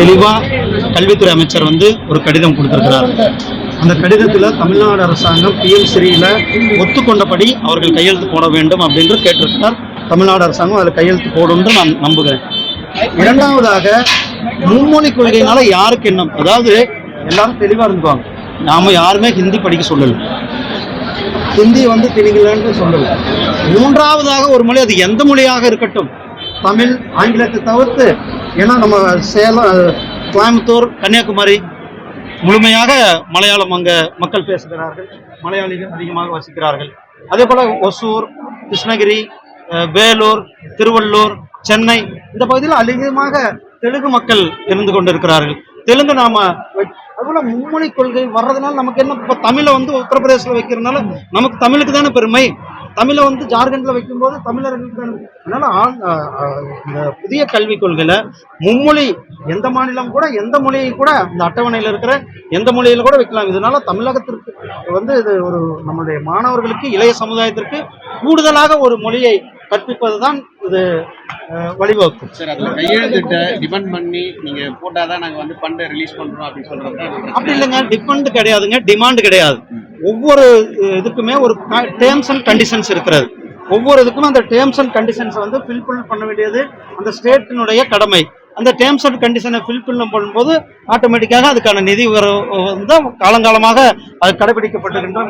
தெளிவாக கல்வித்துறை அமைச்சர் வந்து ஒரு கடிதம் கொடுத்துருக்கிறார். அந்த கடிதத்தில் தமிழ்நாடு அரசாங்கம் பிஎம் ஒத்துக்கொண்டபடி அவர்கள் கையெழுத்து போட வேண்டும் அப்படின்னு கேட்டிருக்கிறார். தமிழ்நாடு அரசாங்கம் அதில் கையெழுத்து போடும் நான் நம்புகிறேன். இரண்டாவதாக மும்மொழி கொள்கையினால யாருக்கு என்ன அதாவது எல்லாரும் தெளிவாக இருந்துக்குவாங்க. நாம யாருமே ஹிந்தி படிக்க சொல்லல. ஹிந்தி வந்து திணிக்கலன்னு சொல்லல. மூன்றாவதாக ஒரு மொழி அது எந்த மொழியாக இருக்கட்டும்? தமிழ் ஆங்கிலத்தை தவிர்த்து ஏன்னா நம்ம சேலம் கோயம்புத்தூர் கன்னியாகுமரி முழுமையாக மலையாளம் அங்கே மக்கள் பேசுகிறார்கள். மலையாளிகள் அதிகமாக வசிக்கிறார்கள். அதே போல் ஒசூர் கிருஷ்ணகிரி வேலூர் திருவள்ளூர் சென்னை இந்த பகுதியில் அதிகமாக தெலுங்கு மக்கள் இருந்து கொண்டிருக்கிறார்கள். தெலுங்கு நாம வை- அதுபோல மும்மொழி கொள்கை வர்றதுனால நமக்கு என்ன இப்போ தமிழை வந்து உத்தரப்பிரதேசத்தில் வைக்கிறதுனால நமக்கு தமிழுக்கு தானே பெருமை? தமிழை வந்து ஜார்க்கண்ட்ல வைக்கும்போது தமிழர்களுக்கு தானே அதனால இந்த புதிய கல்விக் கொள்கையில மும்மொழி எந்த மாநிலம் கூட எந்த மொழியை கூட இந்த அட்டவணையில் இருக்கிற எந்த மொழியில கூட வைக்கலாம். இதனால தமிழகத்திற்கு வந்து இது ஒரு நம்மளுடைய மாணவர்களுக்கு இளைய சமுதாயத்திற்கு கூடுதலாக ஒரு மொழியை கற்பிப்பது தான் இது வழிவகுக்கும். சார் அதுல கையெழுத்திட்ட டிபெண்ட் பண்ணி நீங்க போட்டாதான் நாங்க வந்து ஃபண்டை ரிலீஸ் பண்றோம் அப்படின்னு சொல்றது அப்படி இல்லைங்க. டிபெண்ட் கிடையாதுங்க. டிமாண்ட் கிடையாது. ஒவ்வொரு இதுக்குமே ஒரு டேர்ம்ஸ் அண்ட் கண்டிஷன்ஸ் இருக்கிறது. ஒவ்வொரு இதுக்கும் அந்த டேர்ம்ஸ் அண்ட் கண்டிஷன்ஸை வந்து ஃபில்ஃபில் பண்ண வேண்டியது அந்த ஸ்டேட்டினுடைய கடமை. அந்த டேர்ம்ஸ் அண்ட் கண்டிஷனை ஃபில்ஃபில் பண்ணும்போது ஆட்டோமேட்டிக்காக அதுக்கான நிதி வந்து காலங்காலமாக அது கடைபிடிக்கப்பட்டிருக்கின்ற